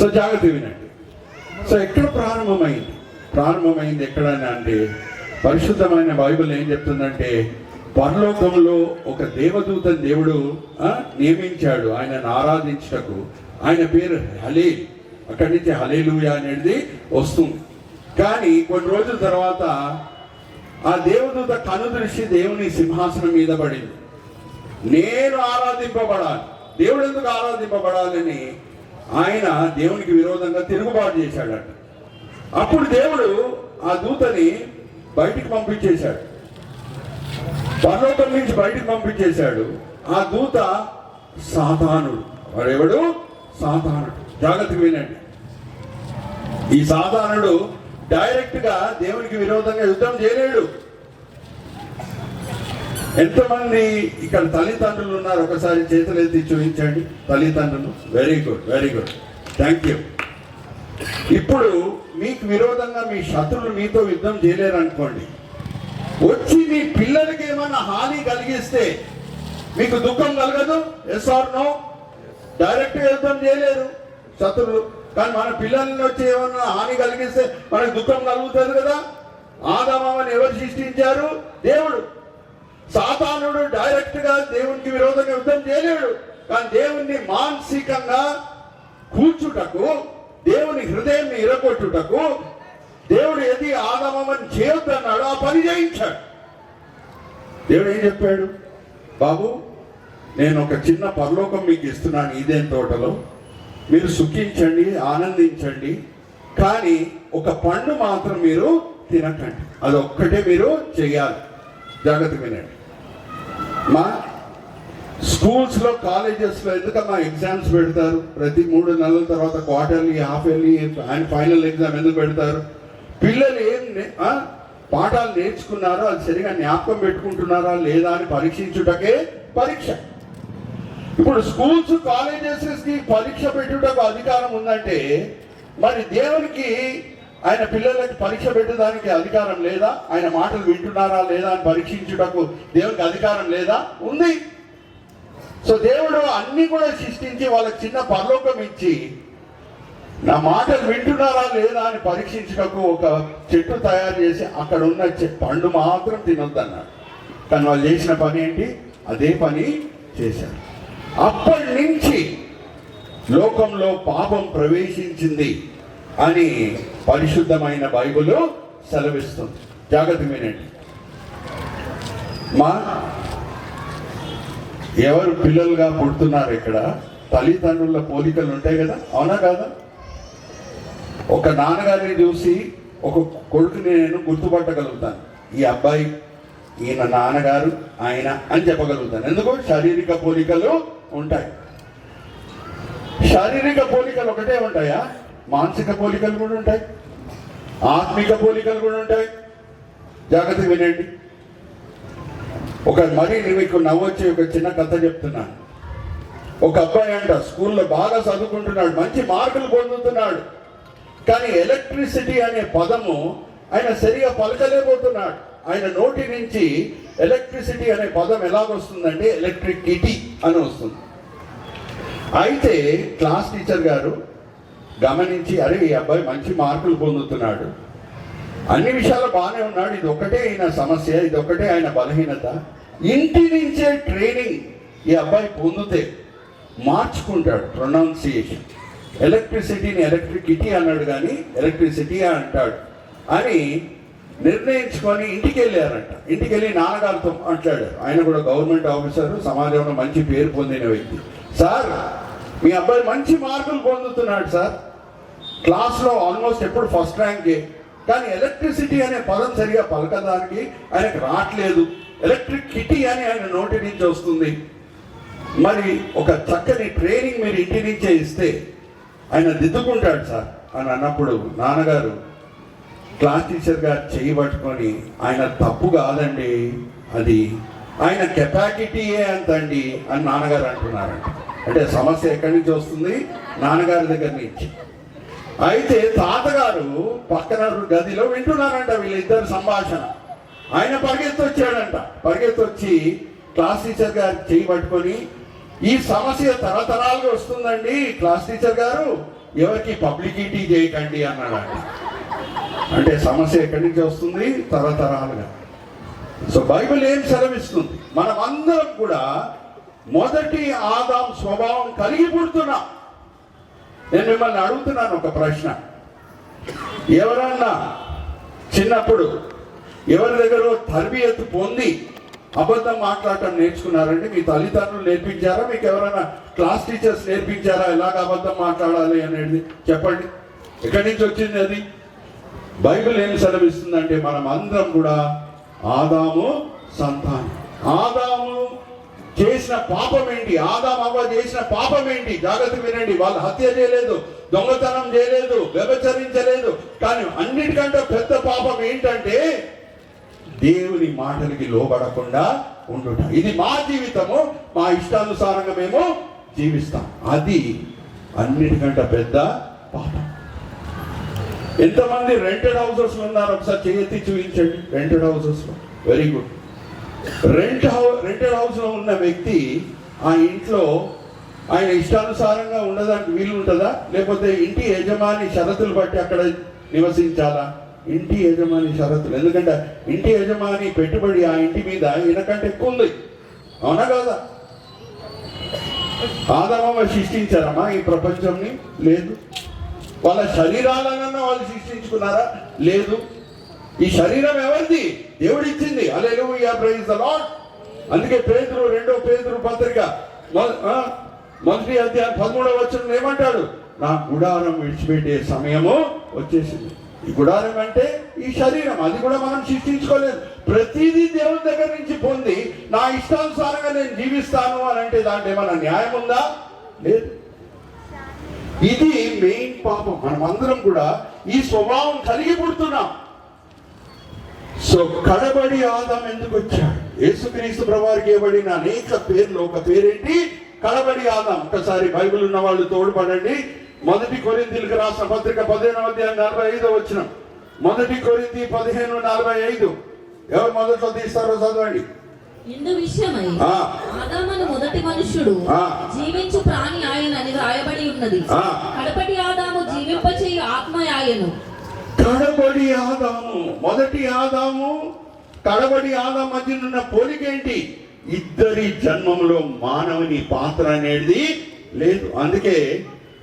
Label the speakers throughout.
Speaker 1: So జాగ్రత్త వినండి. So ఎక్కడ ప్రారంభమైంది? ప్రారంభమైంది ఎక్కడ అంటే పరిశుద్ధమైన బైబిల్ ఏం చెప్తుందంటే పరలోకంలో ఒక దేవదూత దేవుడు నియమించాడు. ఆయనను ఆరాధించటకు. ఆయన పేరు హలే అక్కడి నుంచి హలేలుయా అనేది వస్తుంది. కానీ కొన్ని రోజుల తర్వాత ఆ దేవదూత కనుదృష్టి దేవుని సింహాసనం మీద పడింది. నేను ఆరాధింపబడాలి. దేవుడు ఎందుకు ఆరాధింపబడాలని ఆయన దేవునికి విరోధంగా తిరుగుబాటు చేశాడట. అప్పుడు దేవుడు ఆ దూతని బయటికి పంపించేశాడు. పర్లోకం నుంచి బయటికి పంపించేశాడు. ఆ దూత సాధానుడు వాడెవడు? సాధానుడు జాగ్రత్తగా వినండి. ఈ సాతానుడు డైరెక్ట్గా దేవునికి విరోధంగా యుద్ధం చేయలేడు. ఎంతమంది ఇక్కడ తల్లిదండ్రులు ఉన్నారు? ఒకసారి చేతులు ఎత్తి చూపించండి. తల్లిదండ్రులు. Very good very good thank you ఇప్పుడు మీకు విరోధంగా మీ శత్రులు మీతో యుద్ధం చేయలేరు అనుకోండి వచ్చి మీ పిల్లలకి ఏమైనా హాని కలిగిస్తే మీకు దుఃఖం కలగదు? ఎస్ ఆర్ నో డైరెక్ట్ యుద్ధం చేయలేరు శత్రులు. కానీ మన పిల్లల్ని వచ్చి ఏమన్నా హాని కలిగిస్తే మనకు దుఃఖం కలుగుతుంది కదా? ఆదామని ఎవరు సృష్టించారు? దేవుడు. సాతానుడు డైరెక్ట్గా దేవునికి విరోధంగా యుద్ధం చేయలేడు. కానీ దేవుణ్ణి మానసికంగా కూర్చుటకు దేవుని హృదయాన్ని ఇరగొట్టుటకు దేవుడు ఏది ఆదమని చేయొద్దన్నాడు ఆ పని చేయించాడు. దేవుడు ఏం చెప్పాడు? బాబు నేను ఒక చిన్న పరలోకం మీకు ఇస్తున్నాను ఇదేం తోటలో. మీరు సుఖించండి ఆనందించండి. కానీ ఒక పండు మాత్రం మీరు తినకండి. అది ఒక్కటే మీరు చేయాలి. జాగ్రత్త వినండి. మా స్కూల్స్లో కాలేజెస్లో ఎందుకమ్మా ఎగ్జామ్స్ పెడతారు? ప్రతి మూడు నెలల తర్వాత quarterly half yearly and final exam ఎందుకు పెడతారు? పిల్లలు ఏం పాఠాలు నేర్చుకున్నారో? అది సరిగా జ్ఞాపకం పెట్టుకుంటున్నారా? లేదా అని పరీక్షించుటకే పరీక్ష. ఇప్పుడు స్కూల్స్ కాలేజెస్కి పరీక్ష పెట్టుటకు అధికారం ఉందంటే మరి దేవునికి ఆయన పిల్లలకి పరీక్ష పెట్టడానికి అధికారం లేదా? ఆయన మాటలు వింటున్నారా లేదా అని పరీక్షించుటకు దేవునికి అధికారం లేదా? ఉంది. సో దేవుడు అన్ని కూడా సృష్టించి వాళ్ళకి చిన్న పరలోకం ఇచ్చి నా మాటలు వింటున్నారా లేదా అని పరీక్షించటకు ఒక చెట్టు తయారు చేసి అక్కడ ఉన్న చె- పండు మాత్రం తినొద్దన్నాడు. కానీ వాళ్ళు చేసిన పని ఏంటి? అదే పని చేశారు. అప్పటి నుంచి లోకంలో పాపం ప్రవేశించింది అని పరిశుద్ధమైన బైబుల్ సెలవిస్తుంది. జాగ్రత్త వినండి మా ఎవరు పిల్లలుగా పుడుతున్నారు ఇక్కడ? తల్లిదండ్రుల పోలికలు ఉంటాయి కదా? అవునా కాదా? ఒక నాన్నగారిని చూసి ఒక కొడుకుని నేను గుర్తుపట్టగలుగుతాను. ఈ అబ్బాయి ఈయన నాన్నగారు ఆయన అని చెప్పగలుగుతాను. ఎందుకు? శారీరక పోలికలు ఉంటాయి. శారీరక పోలికలు ఒకటే ఉంటాయా? మానసిక పోలికలు కూడా ఉంటాయి. ఆత్మిక పోలికలు కూడా ఉంటాయి. జాగ్రత్త వినండి. ఒక మరి మీకు నవ్వొచ్చే ఒక చిన్న కథ చెప్తున్నాను ఒక అబ్బాయి అంట స్కూల్లో బాగా చదువుకుంటున్నాడు మంచి మార్కులు పొందుతున్నాడు. కానీ ఎలక్ట్రిసిటీ అనే పదము ఆయన సరిగా పలకలేకపోతున్నాడు ఆయన నోటి నుంచి ఎలక్ట్రిసిటీ అనే పదం ఎలాగొస్తుందంటే ఎలక్ట్రిసిటీ అని వస్తుంది. అయితే క్లాస్ టీచర్ గారు గమనించి అరే ఈ అబ్బాయి మంచి మార్కులు పొందుతున్నాడు. అన్ని విషయాలు బాగానే ఉన్నాడు. ఇది ఒకటే ఆయన సమస్య ఇది ఒకటే ఆయన బలహీనత. ఇంటి నుంచే ట్రైనింగ్ ఈ అబ్బాయి పొందితే మార్చుకుంటాడు ప్రొనౌన్సియేషన్. ఎలక్ట్రిసిటీని ఎలక్ట్రికిటీ అన్నాడు కానీ ఎలక్ట్రిసిటీ అంటాడు అని నిర్ణయించుకొని ఇంటికి వెళ్ళారంట ఇంటికి వెళ్ళి నాన్నగారితో మాట్లాడారు. ఆయన కూడా గవర్నమెంట్ ఆఫీసర్ సమాజంలో మంచి పేరు పొందిన వ్యక్తి. సార్ మీ అబ్బాయి మంచి మార్కులు పొందుతున్నాడు సార్. క్లాస్లో ఆల్మోస్ట్ ఎప్పుడు ఫస్ట్ ర్యాంకే కానీ ఎలక్ట్రిసిటీ అనే పదం సరిగా పలకడానికి ఆయనకు రావట్లేదు. ఎలక్ట్రిక్ కిటీ అని ఆయన నోటి నుంచి వస్తుంది. మరి ఒక చక్కని ట్రైనింగ్ మీరు ఇంటి నుంచే ఇస్తే ఆయన దిద్దుకుంటాడు సార్ అని అన్నప్పుడు నాన్నగారు క్లాస్ టీచర్గా చేయి పట్టుకొని ఆయన తప్పు కాదండి అది ఆయన కెపాసిటీయే అంతండి అని నాన్నగారు అంటున్నారంట. అంటే సమస్య ఎక్కడి నుంచి వస్తుంది? నాన్నగారి దగ్గర నుంచి. అయితే తాతగారు పక్కన గదిలో వింటున్నారంట వీళ్ళిద్దరు సంభాషణ. ఆయన పరిగెత్తి వచ్చాడంట పరిగెత్తి వచ్చి క్లాస్ టీచర్ గారు చేయి పట్టుకొని ఈ సమస్య తరతరాలుగా వస్తుందండి క్లాస్ టీచర్ గారు. ఎవరికి పబ్లిసిటీ చేయకండి అన్నాడు అంటే సమస్య ఎక్కడి నుంచి వస్తుంది? తరతరాలుగా. సో బైబిల్ ఏం సెలవిస్తుంది? మనం అందరం కూడా మొదటి ఆదాం స్వభావం కలిగి పుడుతున్నాం. నేను మిమ్మల్ని అడుగుతున్నాను ఒక ప్రశ్న. ఎవరన్నా చిన్నప్పుడు ఎవరి దగ్గర తర్బియత్ పొంది అబద్ధం మాట్లాడటం నేర్చుకున్నారంటే మీ తల్లిదండ్రులు నేర్పించారా? మీకు ఎవరైనా క్లాస్ టీచర్స్ నేర్పించారా? ఎలాగ అబద్ధం మాట్లాడాలి అనేది చెప్పండి. ఎక్కడి నుంచి వచ్చింది అది? బైబిల్ ఏం సెలవిస్తుందంటే మనం అందరం కూడా ఆదాము సంతానం. ఆదాము చేసిన పాపం ఏంటి ఆదా అవ్వ చేసిన పాపం ఏంటి జాగ్రత్త వినండి. వాళ్ళు హత్య చేయలేదు దొంగతనం చేయలేదు వ్యభచరించలేదు. కానీ అన్నిటికంటే పెద్ద పాపం ఏంటంటే దేవుని మాటలకి లోబడకుండా ఉండుట. ఇది మా జీవితము. మా ఇష్టానుసారంగా మేము జీవిస్తాం. అది అన్నిటికంటే పెద్ద పాపం. ఎంతమంది రెంటెడ్ హౌసెస్ ఉన్నారు? ఒకసారి చేతి చూపించండి. Rented హౌసెస్లో. Very good. Rent house rented హౌస్లో ఉన్న వ్యక్తి ఆ ఇంట్లో ఆయన ఇష్టానుసారంగా ఉండడానికి వీలు ఉంటుందా? లేకపోతే ఇంటి యజమాని షరతులు బట్టి అక్కడ నివసించాలా? ఇంటి యజమాని షరతులు. ఎందుకంటే ఇంటి యజమాని పెట్టుబడి ఆ ఇంటి మీద ఈయనకంటే ఎక్కువ ఉంది. అవునా కాదా? ఆదమవ సృష్టించారమ్మా ఈ ప్రపంచంని? లేదు. వాళ్ళ శరీరాలనన్నా వాళ్ళు సృష్టించుకున్నారా? లేదు. ఈ శరీరం ఎవరిది? దేవుడు ఇచ్చింది అలెలుయా ప్రైజ్ ద లార్డ్ అందుకే పేదరు రెండో పేదరు పత్రిక మొ- ఆ, మొదటి అధ్యాయం పదమూడవ వచ్చిన ఏమంటాడు? నా గుడారం విడిచిపెట్టే సమయము వచ్చేసింది. ఈ గుడారం అంటే ఈ శరీరం. అది కూడా మనం సృష్టించుకోలేదు. ప్రతిదీ దేవుని దగ్గర నుంచి పొంది నా ఇష్టానుసారంగా నేను జీవిస్తాను అని అంటే దాంట్లో ఏమైనా న్యాయం ఉందా? లేదు. ఇది మెయిన్ పాపం. మనం అందరం కూడా ఈ స్వభావం కలిగి పుడుతున్నాం. సో కడబడి ఆదాం ఎందుకు వచ్చాడు యేసుక్రీస్తు ప్రభువారికి ఇవ్వబడిన అనేక పేర్లు ఒక పేరేంటి? కడబడి ఆదాం. ఒకసారి బైబిల్ ఉన్న వాళ్ళు తోడ్పడండి. మొదటి కొరింతీలకు రాసిన పత్రిక పదిహేను అధ్యాయం నలభై ఐదో వచ్చిన మొదటి కొరింతి పదిహేను నలభై ఐదు. ఎవరు మొదట్లో తీస్తారో చదవండి.
Speaker 2: ఇందు విషయమై. ఆదామను మొదటి మనుష్యుడు
Speaker 1: ఆ.
Speaker 2: జీవించు ప్రాణి ఆయన అని రాయబడి ఉన్నది. కడపటి ఆదాము జీవింపచేయు ఆత్మ ఆయను
Speaker 1: తడబడి ఆదాము మొదటి ఆదాము తడబడి ఆదాం మధ్యనున్న ఉన్న పోలికేంటి ఇద్దరి జన్మంలో మానవుని పాత్ర అనేది లేదు. అందుకే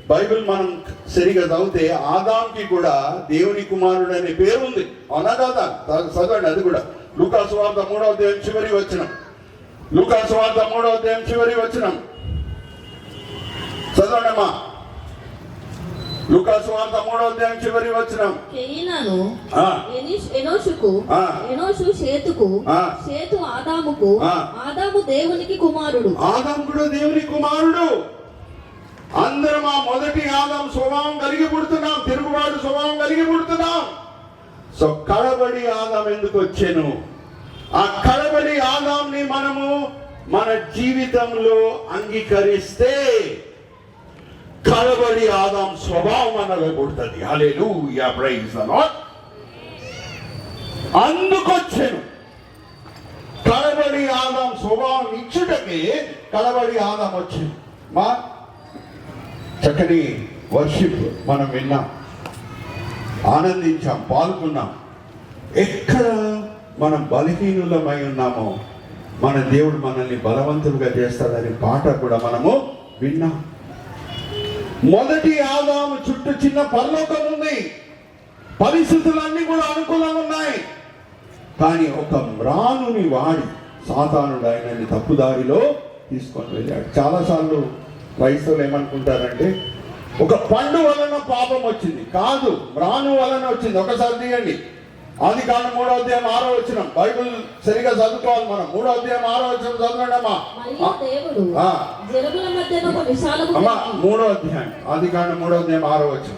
Speaker 1: బైబిల్ మనం సరిగా చదివితే ఆదాంకి కూడా దేవుని కుమారుడు అనే పేరు ఉంది. అవునా కాదా చదవండి అది కూడా. లూకాసు వార్త మూడవ అధ్యాయం చివరి వచ్చిన లూకాసు వార్త మూడవ అధ్యాయం చివరి వచ్చిన చదవండి అమ్మా లూకాసు వార్త మూడవ అధ్యాయం చివరి వచ్చిన
Speaker 2: కెయినను ఎనోషుకు
Speaker 1: ఆ.
Speaker 2: ఎనోషు షేతుకు
Speaker 1: ఆ.
Speaker 2: షేతు ఆదాముకు. ఆదాము దేవునికి కుమారుడు.
Speaker 1: ఆదాం కూడా దేవుని కుమారుడు. అందరం ఆ మొదటి ఆదాం స్వభావం కలిగి పుడుతున్నాం. తిరుగుబాటు స్వభావం కలిగి పుడుతున్నాం. సో కడబడి ఆదాం ఎందుకు వచ్చాను? ఆ కడబడి ఆదాంని మనము మన జీవితంలో అంగీకరిస్తే కలబడి ఆదాం స్వభావం అన్నది పుడుతుంది హల్లెలూయా ప్రైజ్ అందుకొచ్చాను. కలబడి ఆదాం స్వభావం ఇచ్చుటకి కలబడి ఆదాం వచ్చింది మా చక్కని వర్షిప్ మనం విన్నాం. ఆనందించాం పాల్గొన్నాం. ఎక్కడ మనం బలహీనులమై ఉన్నామో మన దేవుడు మనల్ని బలవంతులుగా చేస్తాడని పాట కూడా మనము విన్నాం. మొదటి ఆదాము చుట్టూ చిన్న పరలోకం ఉంది. పరిస్థితులన్నీ కూడా అనుకూలంగా ఉన్నాయి. కానీ ఒక మ్రానుని వాడి సాతానుడు ఆయనని తప్పుదారిలో తీసుకొని వెళ్ళాడు. చాలాసార్లు క్రైస్తవులు ఏమనుకుంటారంటే ఒక పండు వలన పాపం వచ్చింది. కాదు మ్రాను వలన వచ్చింది. ఒకసారి తీయండి. ఆది కాండ మూడో అధ్యాయం ఆరో వచ్చిన బైబిల్ సరిగా చదువుకోవాలి మనం. మూడో అధ్యాయం ఆరో వచ్చిన చదవండి అమ్మా.
Speaker 2: మరియు దేవుడు
Speaker 1: ఆ.
Speaker 2: జరుగుల మధ్యన ఒక విశాలము
Speaker 1: అమ్మా
Speaker 2: కలిగి,
Speaker 1: మూడో అధ్యాయం. ఆది కాండ మూడో అధ్యాయం ఆరో వచ్చిన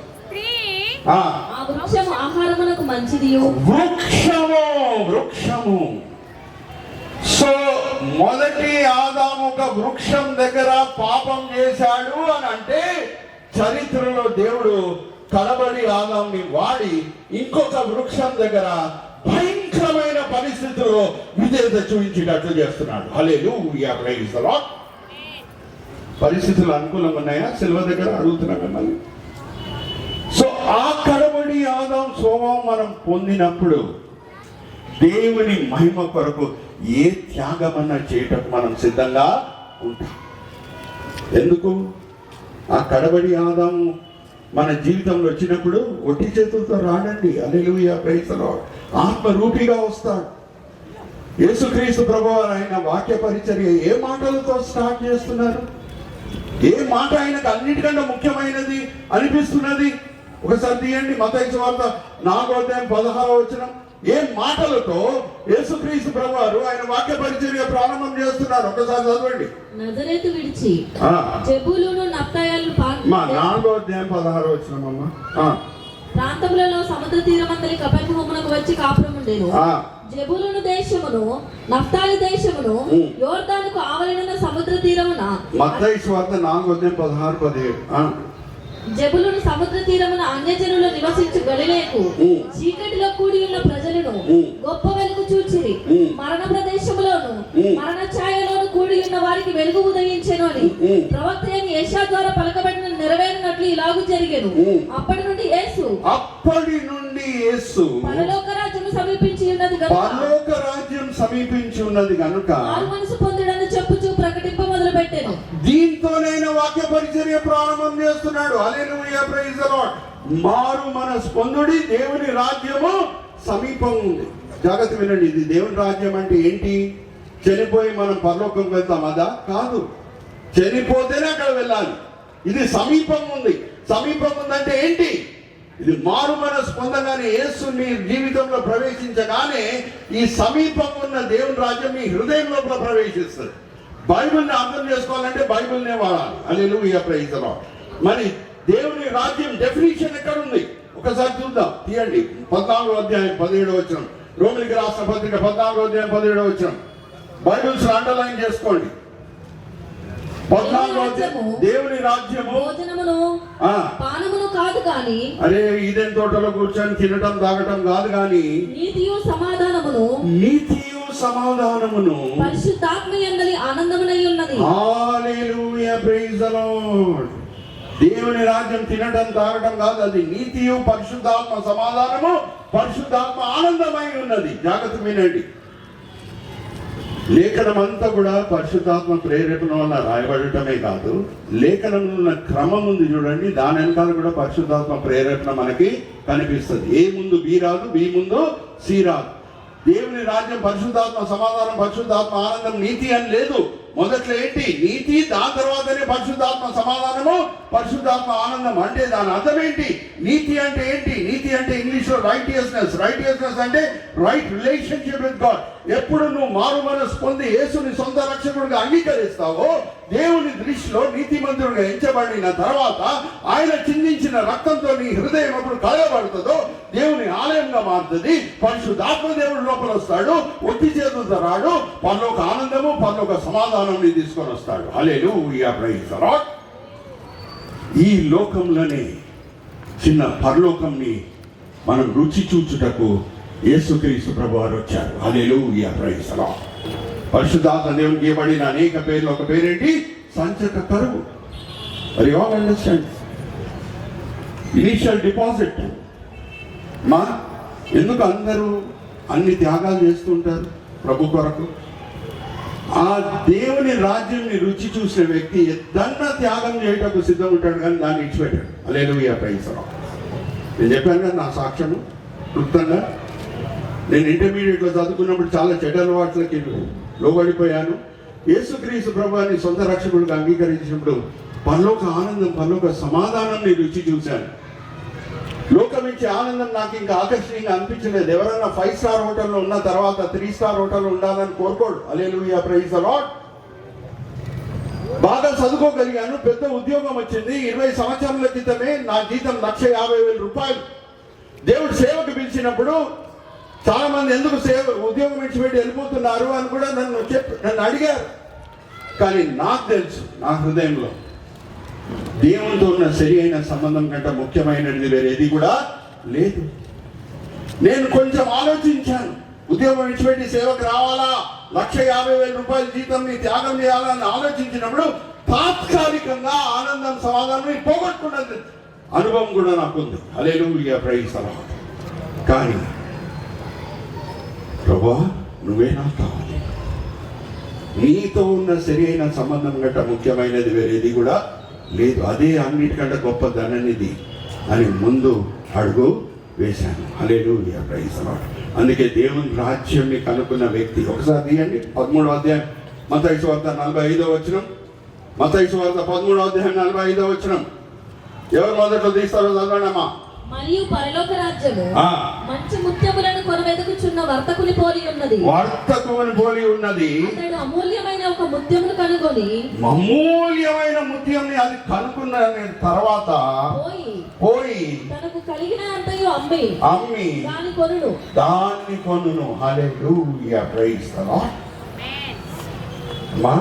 Speaker 1: ఆ.
Speaker 2: ఆ వృక్షము ఆహారమునకు మంచిదియు.
Speaker 1: వృక్షము వృక్షము. సో మొదటి ఆదాము ఒక వృక్షం దగ్గర పాపం చేశాడు అని అంటే చరిత్రలో దేవుడు కలబడి ఆదాంని వాడి ఇంకొక వృక్షం దగ్గర భయంకరమైన పరిస్థితుల్లో విధేయత చూపించేటట్లు చేస్తున్నాడు. హలేలు పరిస్థితులు అనుకూలంగా ఉన్నాయా? సిల్వ దగ్గర అడుగుతున్నా మిమ్మల్ని. ఆ కడబడి ఆదాం సోమం మనం పొందినప్పుడు దేవుని మహిమ కొరకు ఏ త్యాగమన్నా చేయటం మనం సిద్ధంగా ఉంటాం. ఎందుకు? ఆ కడబడి ఆదాము మన జీవితంలో వచ్చినప్పుడు ఒట్టి చేతులతో రాడండి. అలెలుయ ప్రైసలో ఆత్మరూపిగా వస్తాడు. యేసుక్రీస్తు ప్రభువారు ఆయన వాక్య పరిచర్య ఏ మాటలతో స్టార్ట్ చేస్తున్నారు? ఏ మాట ఆయనకు అన్నిటికంటే ముఖ్యమైనది అనిపిస్తున్నది? ఒకసారి తీయండి. మతైసు వార్త అధ్యాయం పదహారో వచనం. ఏ మాటలతో యేసుక్రీస్తు ప్రభువారు ఆయన వాక్య పరిచర్య ప్రారంభం చేస్తున్నారు? ఒకసారి చదవండి.
Speaker 2: నజరేతు విడిచి
Speaker 1: ఆ,
Speaker 2: జబులును నప్తాయాలను
Speaker 1: మా నాలుగో అధ్యాయం పదహారో
Speaker 2: ప్రాంతములలో సముద్ర తీరమంతలి కపెర్నహూమునకు వచ్చి కాపురం ఉండేను జబులును దేశమును నఫ్తాలి దేశమును. యోర్దానుకు ఆవలిన సముద్ర తీరమున
Speaker 1: మత్తయి నాలుగో అధ్యాయం పదహారు పదిహేడు
Speaker 2: జబులును సముద్ర తీరమున అన్యజనులు నివసించు గలిలేకు. చీకటిలో కూడి ఉన్న ప్రజలను. గొప్ప వెలుగు చూచిరి. మరణ ప్రదేశములోను. మరణ ఛాయలోను కూడి ఉన్న వారికి వెలుగు ఉదయించెను అని. ప్రవక్త యెషయా ద్వారా నెరవేరినట్లు ఇలాగు జరిగెను. అప్పటి నుండి యేసు.
Speaker 1: అప్పటి నుండి యేసు.
Speaker 2: పరలోక రాజ్యము సమీపించి ఉన్నది కనుక
Speaker 1: పరలోక రాజ్యం సమీపించి ఉన్నది కనుక
Speaker 2: మారు మనసు పొందుడని చెప్పుచూ ప్రకటింప మొదలు పెట్టాను
Speaker 1: దీంతోనైనా వాక్య పరిచర్య ప్రారంభం చేస్తున్నాడు. అలెలుయ ప్రైజ్ లార్డ్ మారు మన స్పందుడి దేవుని రాజ్యము సమీపం ఉంది. జాగ్రత్త వినండి ఇది దేవుని రాజ్యం అంటే ఏంటి? చనిపోయి మనం పరలోకం వెళ్తాం అదా? కాదు. చనిపోతేనే అక్కడ వెళ్ళాలి. ఇది సమీపం ఉంది. సమీపం ఉందంటే ఏంటి? ఇది మారు మనసు పొందగానే యేసు మీ జీవితంలో ప్రవేశించగానే ఈ సమీపం ఉన్న దేవుని రాజ్యం మీ హృదయం లోపల ప్రవేశిస్తుంది. బైబిల్ని అర్థం చేసుకోవాలంటే బైబిల్నే వాడాలి. అల్లెలు ప్రయత్నం మరి దేవుని రాజ్యం డెఫినేషన్ ఎక్కడ ఉంది ఒకసారి చూద్దాం. తీయండి. పద్నాలుగో అధ్యాయం పదిహేడో వచ్చిన రోమిలికి రాష్ట్ర పత్రిక పద్నాలుగో అధ్యాయం పదిహేడో వచ్చిన బైబిల్స్ అండర్లైన్ చేసుకోండి. దేవుని రాజ్యము.
Speaker 2: భోజనమును పానమును కాదు కాని
Speaker 1: అరే ఈదెన్ తోటలో కూర్చొని తినటం తాగటం కాదు కానీ
Speaker 2: నీతియు సమాధానమును
Speaker 1: నీతియు సమాధానమును
Speaker 2: పరిశుద్ధాత్మ ఆనందమునై ఉన్నది.
Speaker 1: హల్లెలూయా ప్రైజ్ ద లార్డ్ దేవుని రాజ్యం తినటం తాగటం కాదు అది నీతియు పరిశుద్ధాత్మ సమాధానము పరిశుద్ధాత్మ ఆనందమై ఉన్నది. జాగ్రత్త వినండి. లేఖనం అంతా కూడా పరిశుద్ధాత్మ ప్రేరేపణ వల్ల రాయబడటమే కాదు లేఖనంలో ఉన్న క్రమం ఉంది చూడండి దాని వెనకాల కూడా పరిశుద్ధాత్మ ప్రేరేపణ మనకి కనిపిస్తుంది. ఏ ముందు బి రాదు బి ముందు సి రాదు. దేవుని రాజ్యం పరిశుద్ధాత్మ సమాధానం పరిశుద్ధాత్మ ఆనందం నీతి అని లేదు. మొదట్లో ఏంటి? నీతి దాని తర్వాతనే పరిశుద్ధాత్మ సమాధానము పరిశుద్ధాత్మ ఆనందం అంటే దాని అర్థం ఏంటి? నీతి అంటే ఏంటి? నీతి అంటే ఇంగ్లీష్లో రైటియస్నెస్ రైటియస్నెస్ అంటే రైట్ రిలేషన్షిప్ విత్ గాడ్ ఎప్పుడు నువ్వు మారు మనసు పొంది యేసుని సొంత రక్షకుడిగా అంగీకరిస్తావో దేవుని దృష్టిలో నీతిమంతుడిగా ఎంచబడిన తర్వాత ఆయన చిందించిన రక్తంతో నీ హృదయం ఎప్పుడు కలగబడుతుందో దేవుని ఆలయంగా మారుతుంది. పరిశుద్ధాత్మ దేవుడు లోపల వస్తాడు ఒట్టి చేతులతో రాడు పరలోక ఆనందము పరలోక సమాధానం నీ తీసుకొని వస్తాడు. అలేలు ఈ లోకంలోనే చిన్న పరలోకంని మనం రుచి చూచుటకు యేసుక్రీస్తు ప్రభు వారు వచ్చారు అలేలు పరిశుద్ధాత్మ దేవునికి ఇవ్వబడిన అనేక పేర్లు. ఒక పేరేంటి? సంచక కరువు మరి ఆల్ అండర్స్టాండ్ ఇనిషియల్ డిపాజిట్ మా ఎందుకు అందరూ అన్ని త్యాగాలు చేస్తుంటారు ప్రభు కొరకు. ఆ దేవుని రాజ్యంని రుచి చూసిన వ్యక్తి ఎద్దన్నా త్యాగం చేయటకు సిద్ధం ఉంటాడు కానీ దాన్ని ఇచ్చిపెట్టాడు అలేలు ప్రైసరావు నేను చెప్పాను కదా నా సాక్ష్యము. క్లుప్తంగా. నేను ఇంటర్మీడియట్లో చదువుకున్నప్పుడు చాలా చెడ్డ అలవాట్లకి లోబడిపోయాను. యేసుక్రీస్తు ప్రభాన్ని సొంత రక్షకుడికి అంగీకరించినప్పుడు పరలోక ఆనందం పరలోక సమాధానం నేను రుచి చూశాను. లోకం ఇచ్చే ఆనందం నాకు ఇంకా ఆకర్షణీయంగా అనిపించలేదు. ఎవరైనా ఫైవ్ స్టార్ హోటల్లో ఉన్న తర్వాత త్రీ స్టార్ హోటల్లో ఉండాలని కోరుకోడు. అలేలుయా ప్రైజ్ అలాట్ బాగా చదువుకోగలిగాను పెద్ద ఉద్యోగం వచ్చింది. ఇరవై సంవత్సరాల క్రితమే నా జీతం లక్ష యాభై వేల రూపాయలు. దేవుడు సేవకు పిలిచినప్పుడు చాలా మంది ఎందుకు సేవ ఉద్యోగం విడిచిపెట్టి వెళ్ళిపోతున్నారు అని కూడా నన్ను చెప్పి నన్ను అడిగారు. కానీ నాకు తెలుసు నా హృదయంలో దేవునితో ఉన్న సరి అయిన సంబంధం కంటే ముఖ్యమైనది వేరేది కూడా లేదు. నేను కొంచెం ఆలోచించాను ఉద్యోగం విడిచిపెట్టి సేవకు రావాలా? లక్ష యాభై వేల రూపాయల జీతం త్యాగం చేయాలని ఆలోచించినప్పుడు తాత్కాలికంగా ఆనందం సమాధానం పోగొట్టుకున్నది. అనుభవం కూడా నాకు ఉంది అలేలు ప్రైజ్ కానీ ప్రభా నువ్వే నాకు కావాలి. నీతో ఉన్న సరి అయిన సంబంధం గట్ట ముఖ్యమైనది వేరేది కూడా లేదు. అదే అన్నిటికంటే గొప్ప ధననిది అని ముందు అడుగు వేశాను. అలేడు ప్రైజ్ అందుకే దేవుని రాజ్యం మీకు అనుకున్న వ్యక్తి. ఒకసారి తీయండి. పదమూడవ అధ్యాయం మతైసు వార్త నలభై ఐదో వచ్చిన మతైసు వార్త పదమూడవ అధ్యాయం నలభై ఐదో వచ్చిన ఎవరు మొదట్లో తీస్తారో చదవండమ్మా.
Speaker 2: మరియు పరలోక రాజ్యము. మంచి ముత్యములను కొనవెదుకుచున్న వర్తకుని పోలి ఉన్నది.
Speaker 1: వార్తకుని పోలి ఉన్నది.
Speaker 2: అతడు అమూల్యమైన ఒక ముత్యమును కనుగొని
Speaker 1: అమూల్యమైన ముత్యంని అది కనుక్కున్న తర్వాత
Speaker 2: పోయి
Speaker 1: పోయి
Speaker 2: తనకు కలిగిన అంతయు అమ్మి
Speaker 1: అమ్మి
Speaker 2: దాని కొనును.
Speaker 1: దాన్ని కొనును. హల్లెలూయా. ప్రైజ్ ద లార్డ్ అమ్మా.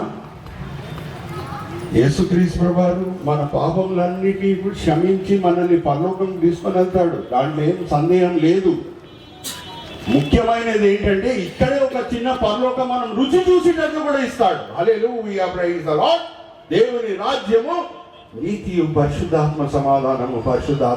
Speaker 1: యేసుక్రీస్తు ప్రభువారు మన పాపములన్నిటి ఇప్పుడు క్షమించి మనల్ని పరలోకం తీసుకొని వెళ్తాడు. దాంట్లో ఏం సందేహం లేదు. ముఖ్యమైనది ఏంటంటే ఇక్కడే ఒక చిన్న పరలోకం మనం రుచి చూసినట్టు కూడా ఇస్తాడు. హల్లెలూయా దేవుని రాజ్యము నీతి పరిశుద్ధాత్మ సమాధానము పరిశుద్ధాత్మ